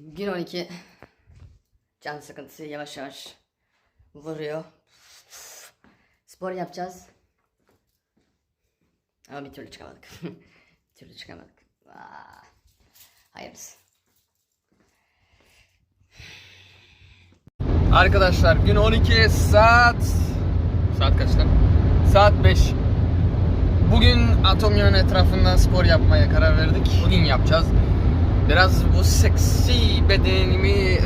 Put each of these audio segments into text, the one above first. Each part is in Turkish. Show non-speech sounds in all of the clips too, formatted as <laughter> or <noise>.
Gün 12. Can sıkıntısı yavaş yavaş vuruyor. Spor yapacağız. Ama bir türlü çıkamadık. <laughs> bir türlü çıkamadık. Aa, hayırlısı. Arkadaşlar gün 12 saat saat kaçta? Saat 5. Bugün atom yön etrafında spor yapmaya karar verdik. Bugün yapacağız. Biraz bu seksi bedenimi e,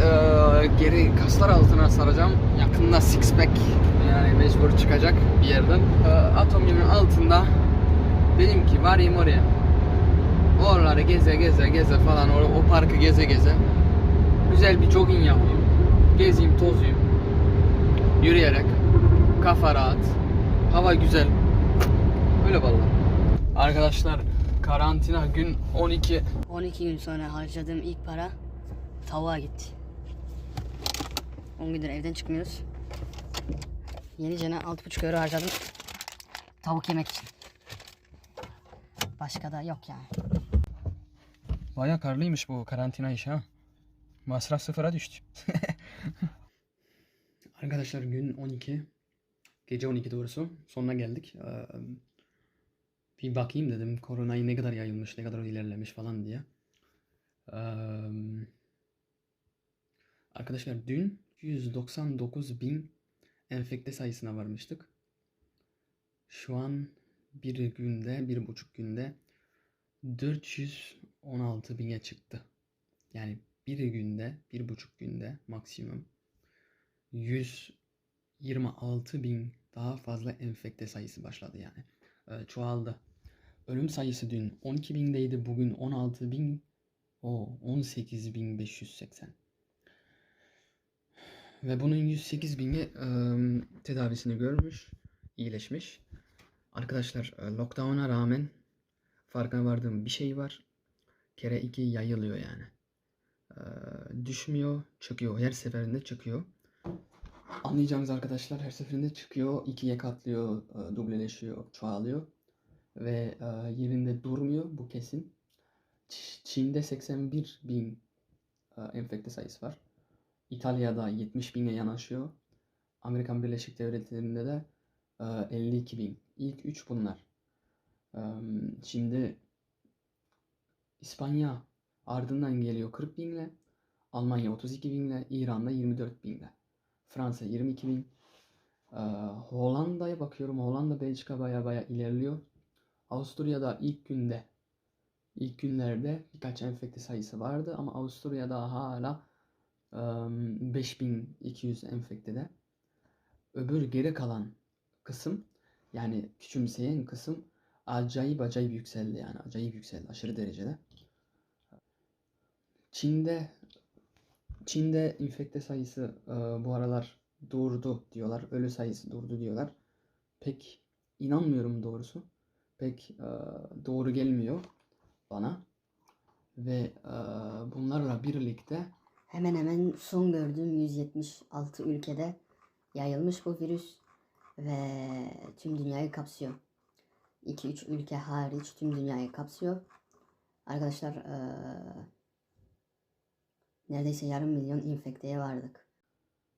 geri kaslar altına saracağım. Yakında six pack yani mecbur çıkacak bir yerden. E, atom yönün altında dedim ki varayım oraya. Oraları geze geze geze falan o, o parkı geze geze. Güzel bir jogging yapayım. Gezeyim tozuyum. Yürüyerek. Kafa rahat. Hava güzel. Öyle vallahi. Arkadaşlar karantina gün 12. 12 gün sonra harcadığım ilk para tavuğa gitti. 10 gündür evden çıkmıyoruz. Yeni cana 6,5 euro harcadım. Tavuk yemek için. Başka da yok yani. Baya karlıymış bu karantina işi ha. Masraf sıfıra düştü. <laughs> Arkadaşlar gün 12. Gece 12 doğrusu. Sonuna geldik. Ee, bir bakayım dedim koronayı ne kadar yayılmış, ne kadar ilerlemiş falan diye. Ee, arkadaşlar dün 199 bin enfekte sayısına varmıştık. Şu an bir günde, bir buçuk günde 416 bine çıktı. Yani bir günde, bir buçuk günde maksimum 126 bin daha fazla enfekte sayısı başladı yani. Ee, çoğaldı. Ölüm sayısı dün 12 bindeydi. Bugün 16 bin. O 18 bin 580. Ve bunun 108 bini ıı, tedavisini görmüş, iyileşmiş. Arkadaşlar e, lockdown'a rağmen farkına vardığım bir şey var. Kere 2 yayılıyor yani. Ee, düşmüyor, çıkıyor. Her seferinde çıkıyor. Anlayacağınız arkadaşlar her seferinde çıkıyor, ikiye katlıyor, e, dubleleşiyor, çoğalıyor ve e, yerinde durmuyor bu kesin. Çin'de 81 bin e, enfekte sayısı var. İtalya'da 70 bine yanaşıyor. Amerikan Birleşik Devletleri'nde de e, 52 bin. İlk 3 bunlar. E, Şimdi İspanya ardından geliyor 40 binle. Almanya 32 binle. İran'da 24 binle. Fransa 22 bin. Ee, Hollanda'ya bakıyorum. Hollanda, Belçika baya baya ilerliyor. Avusturya'da ilk günde ilk günlerde birkaç enfekte sayısı vardı ama Avusturya'da hala em, 5200 enfektede. Öbür geri kalan kısım yani küçümseyen kısım acayip acayip yükseldi yani acayip yükseldi aşırı derecede. Çin'de Çin'de infekte sayısı e, bu aralar durdu diyorlar. Ölü sayısı durdu diyorlar. Pek inanmıyorum doğrusu. Pek e, doğru gelmiyor bana. Ve e, bunlarla birlikte Hemen hemen son gördüğüm 176 ülkede yayılmış bu virüs ve tüm dünyayı kapsıyor. 2-3 ülke hariç tüm dünyayı kapsıyor. Arkadaşlar eee, neredeyse yarım milyon infekteye vardık.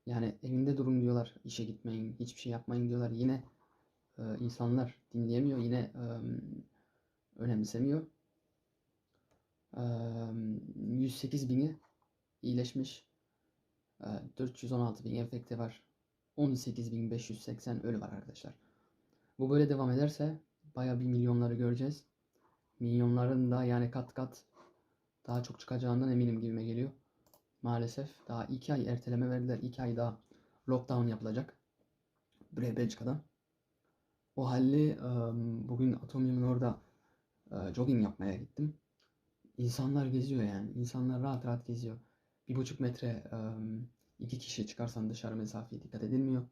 yani evinde durun diyorlar. işe gitmeyin, hiçbir şey yapmayın diyorlar. Yine e, insanlar dinleyemiyor. Yine önemsemiyor. E, 108 bini iyileşmiş. E, 416 bin enfekte var. 18.580 ölü var arkadaşlar. Bu böyle devam ederse baya bir milyonları göreceğiz. Milyonların da yani kat kat daha çok çıkacağından eminim gibime geliyor. Maalesef daha 2 ay erteleme verdiler. 2 ay daha lockdown yapılacak. Buraya Belçika'da. O halde bugün Atomium'un orada jogging yapmaya gittim. İnsanlar geziyor yani. İnsanlar rahat rahat geziyor. Bir buçuk metre iki kişi çıkarsan dışarı mesafeye dikkat edilmiyor.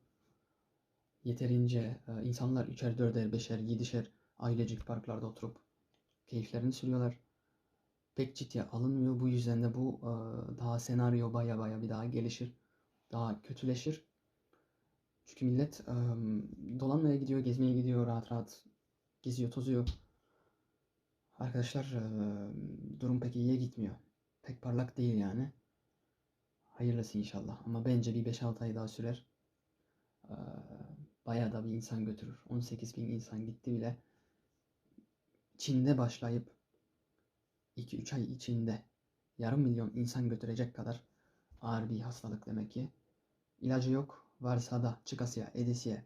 Yeterince insanlar üçer, dörder, beşer, yedişer ailecik parklarda oturup keyiflerini sürüyorlar. Pek ciddiye alınmıyor. Bu yüzden de bu daha senaryo baya baya bir daha gelişir. Daha kötüleşir. Çünkü millet e, dolanmaya gidiyor, gezmeye gidiyor, rahat rahat geziyor, tozuyor. Arkadaşlar e, durum pek iyiye gitmiyor. Pek parlak değil yani. Hayırlısı inşallah. Ama bence bir 5-6 ay daha sürer. Ee, bayağı da bir insan götürür. 18 bin insan gitti bile. Çin'de başlayıp 2-3 ay içinde yarım milyon insan götürecek kadar ağır bir hastalık demek ki. İlacı yok. Varsa da çıkasıya, edesiye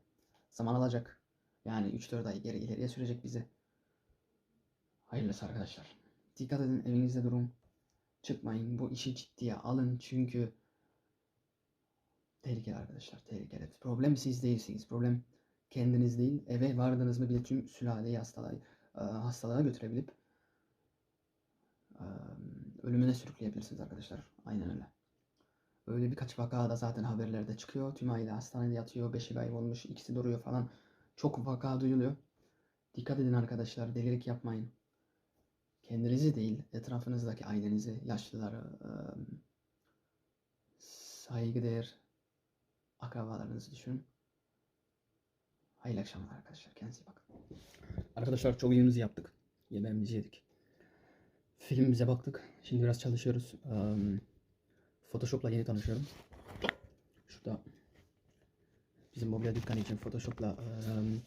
zaman alacak. Yani 3-4 ay geri ileriye sürecek bizi. Hayırlısı arkadaşlar. Dikkat edin evinizde durun. Çıkmayın. Bu işi ciddiye alın çünkü tehlikeli arkadaşlar. Tehlikeli. Problem siz değilsiniz. Problem kendiniz değil. Eve vardınız mı bile tüm sülaleyi hastalığa, e, hastalığa götürebilip e, ölümüne sürükleyebilirsiniz arkadaşlar. Aynen öyle. Öyle birkaç vaka da zaten haberlerde çıkıyor. Tüm aile hastanede yatıyor. Beşi kaybolmuş. ikisi duruyor falan. Çok vaka duyuluyor. Dikkat edin arkadaşlar. Delilik yapmayın. Kendinizi değil, etrafınızdaki ailenizi, yaşlıları, e, saygıdeğer akrabalarınızı düşünün. Hayırlı akşamlar arkadaşlar. Kendinize iyi bakın. Arkadaşlar çok iyimizi yaptık. Yemeğimizi yedik. Filmimize baktık. Şimdi biraz çalışıyoruz. Eee, Photoshop'la yeni tanışıyorum. Şurada bizim mobilya dükkanı için Photoshop'la eee,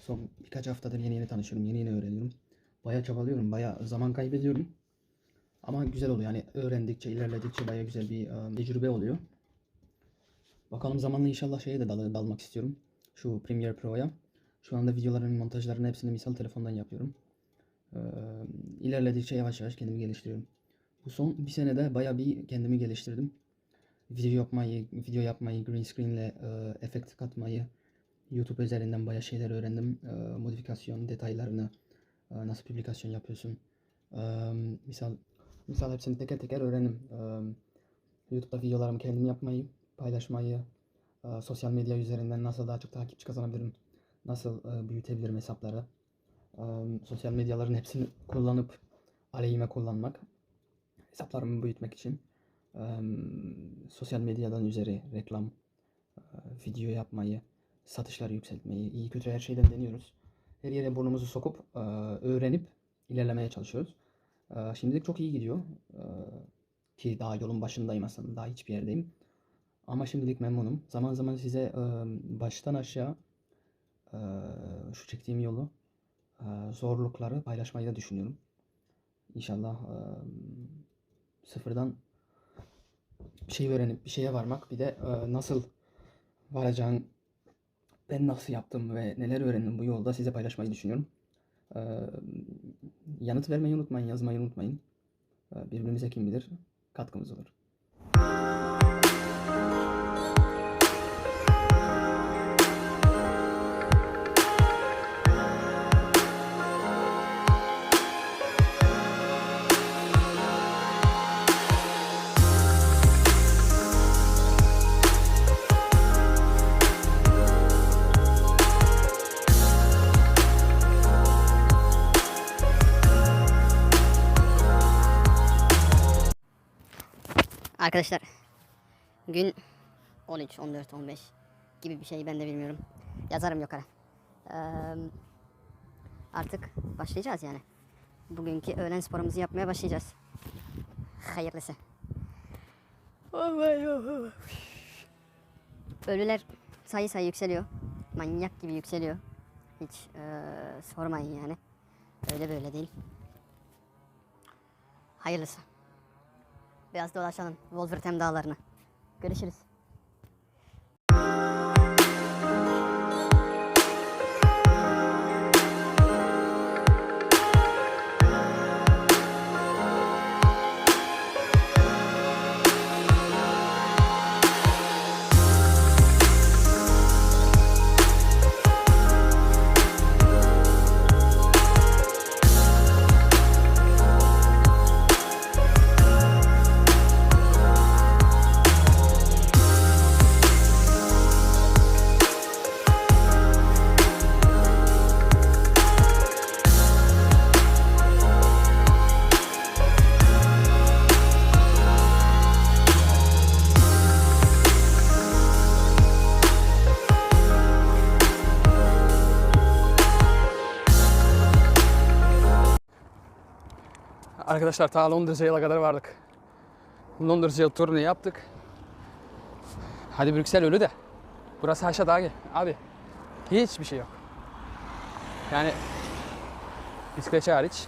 son birkaç haftadır yeni yeni tanışıyorum. Yeni yeni öğreniyorum. Bayağı çabalıyorum. Bayağı zaman kaybediyorum. Ama güzel oluyor. Yani öğrendikçe, ilerledikçe bayağı güzel bir eee, tecrübe oluyor. Bakalım zamanla inşallah şeye de dal- dalmak istiyorum. Şu Premiere Pro'ya. Şu anda videoların montajlarını hepsini misal telefondan yapıyorum. Ee, ilerledikçe yavaş yavaş kendimi geliştiriyorum. Bu son bir senede bayağı bir kendimi geliştirdim. Video yapmayı, video yapmayı, green screen ile e, efekt katmayı, YouTube üzerinden bayağı şeyler öğrendim. E, modifikasyon detaylarını, e, nasıl publikasyon yapıyorsun. E, misal misal hepsini teker teker öğrendim. E, YouTube'da videolarımı kendim yapmayı, paylaşmayı, e, sosyal medya üzerinden nasıl daha çok takipçi kazanabilirim, nasıl e, büyütebilirim hesapları, e, sosyal medyaların hepsini kullanıp aleyhime kullanmak, hesaplarımı büyütmek için, e, sosyal medyadan üzeri reklam, e, video yapmayı, satışları yükseltmeyi, iyi kötü her şeyden deniyoruz. Her yere burnumuzu sokup e, öğrenip ilerlemeye çalışıyoruz. E, şimdilik çok iyi gidiyor. E, ki daha yolun başındayım aslında. Daha hiçbir yerdeyim. Ama şimdilik memnunum. Zaman zaman size e, baştan aşağı e, şu çektiğim yolu, e, zorlukları paylaşmayı da düşünüyorum. İnşallah e, sıfırdan bir şey öğrenip bir şeye varmak, bir de e, nasıl varacağın, ben nasıl yaptım ve neler öğrendim bu yolda size paylaşmayı düşünüyorum. E, yanıt vermeyi unutmayın, yazmayı unutmayın. E, birbirimize kim bilir katkımız olur. Arkadaşlar gün 13, 14, 15 gibi bir şey ben de bilmiyorum. Yazarım yukarı. Eee, artık başlayacağız yani. Bugünkü öğlen sporumuzu yapmaya başlayacağız. Hayırlısı. Ölüler sayı sayı yükseliyor. Manyak gibi yükseliyor. Hiç eee, sormayın yani. Öyle böyle değil. Hayırlısı. Biraz dolaşalım Wolverhampton dağlarına. Görüşürüz. Arkadaşlar ta Londra'ya kadar vardık. Londra'ya turunu yaptık. Hadi Brüksel ölü de. Burası haşa daha Abi hiçbir şey yok. Yani bisikletçi hariç.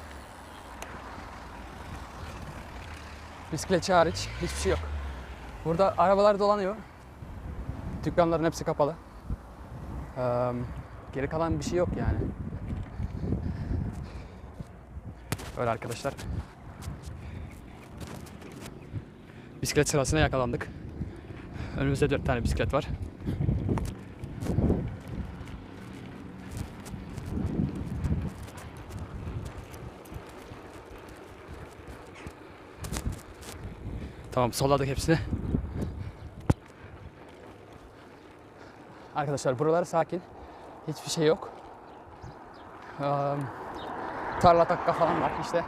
Bisikletçi hariç hiçbir şey yok. Burada arabalar dolanıyor. Dükkanların hepsi kapalı. Eee, geri kalan bir şey yok yani. Öyle arkadaşlar. Bisiklet sırasına yakalandık. Önümüzde dört tane bisiklet var. Tamam solladık hepsini. Arkadaşlar buralar sakin. Hiçbir şey yok. Tarla takka falan var işte.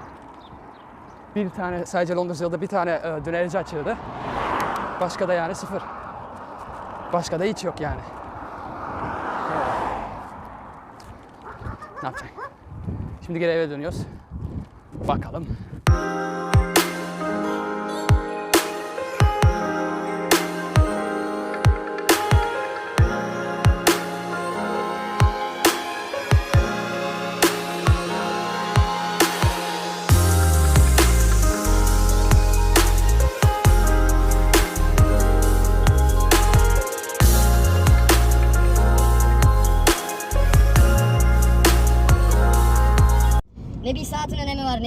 Bir tane sadece Londra'da bir tane e, dönerci açıldı. Başka da yani sıfır. Başka da hiç yok yani. Ne yapacak? Şimdi geri eve dönüyoruz. Bakalım.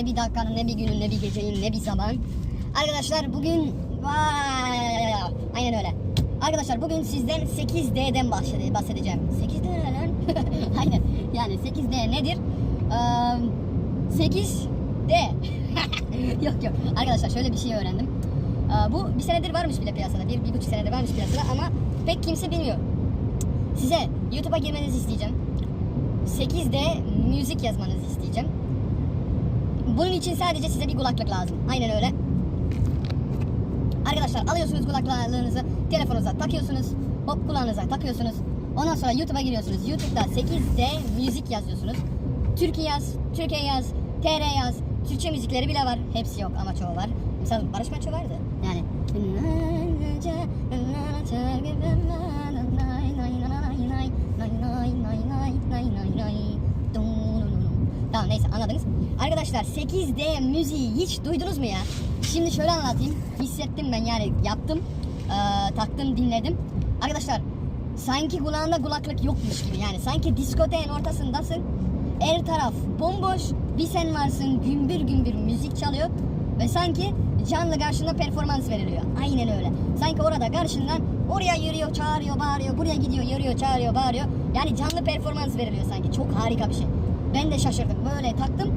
Ne bir dakikanın, ne bir günün, ne bir gecenin, ne bir zaman. Arkadaşlar bugün... Vay! Aynen öyle. Arkadaşlar bugün sizden 8D'den bahsede- bahsedeceğim. 8D ne lan? <laughs> Aynen. Yani 8D nedir? Ee, 8D. <laughs> yok yok. Arkadaşlar şöyle bir şey öğrendim. Ee, bu bir senedir varmış bile piyasada. Bir, bir buçuk senedir varmış piyasada ama pek kimse bilmiyor. Size YouTube'a girmenizi isteyeceğim. 8D müzik yazmanızı isteyeceğim. Bunun için sadece size bir kulaklık lazım. Aynen öyle. Arkadaşlar alıyorsunuz kulaklığınızı telefonunuza takıyorsunuz. Hop kulağınıza takıyorsunuz. Ondan sonra YouTube'a giriyorsunuz. YouTube'da 8D müzik yazıyorsunuz. Türkiye yaz, Türkiye yaz, TR yaz. Türkçe müzikleri bile var. Hepsi yok ama çoğu var. Mesela Barış Manço vardı. Yani Tamam neyse anladınız. Arkadaşlar 8D müziği hiç duydunuz mu ya? Şimdi şöyle anlatayım. Hissettim ben yani yaptım. Ee, taktım dinledim. Arkadaşlar sanki kulağında kulaklık yokmuş gibi yani. Sanki diskoteğin ortasındasın. Her taraf bomboş. Bir sen varsın gümbür gümbür müzik çalıyor. Ve sanki canlı karşında performans veriliyor. Aynen öyle. Sanki orada karşından oraya yürüyor, çağırıyor, bağırıyor. Buraya gidiyor, yürüyor, çağırıyor, bağırıyor. Yani canlı performans veriliyor sanki. Çok harika bir şey. Ben de şaşırdım. Böyle taktım.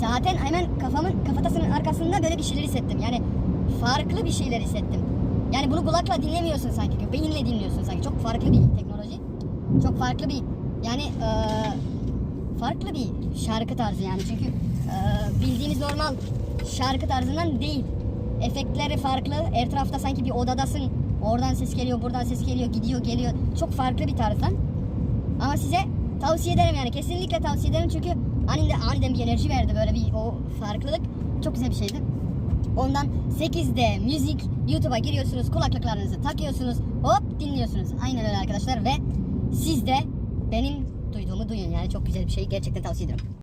Zaten hemen kafamın kafatasının arkasında böyle bir şeyler hissettim. Yani farklı bir şeyler hissettim. Yani bunu kulakla dinlemiyorsun sanki. Beyinle dinliyorsun sanki. Çok farklı bir teknoloji. Çok farklı bir yani eee, farklı bir şarkı tarzı yani. Çünkü eee, bildiğimiz normal şarkı tarzından değil. Efektleri farklı. Her tarafta sanki bir odadasın. Oradan ses geliyor, buradan ses geliyor, gidiyor, geliyor. Çok farklı bir tarzdan. Ama size tavsiye ederim yani kesinlikle tavsiye ederim çünkü aniden, aniden bir enerji verdi böyle bir o farklılık çok güzel bir şeydi. Ondan 8D müzik YouTube'a giriyorsunuz kulaklıklarınızı takıyorsunuz hop dinliyorsunuz. Aynen öyle arkadaşlar ve siz de benim duyduğumu duyun yani çok güzel bir şey gerçekten tavsiye ederim.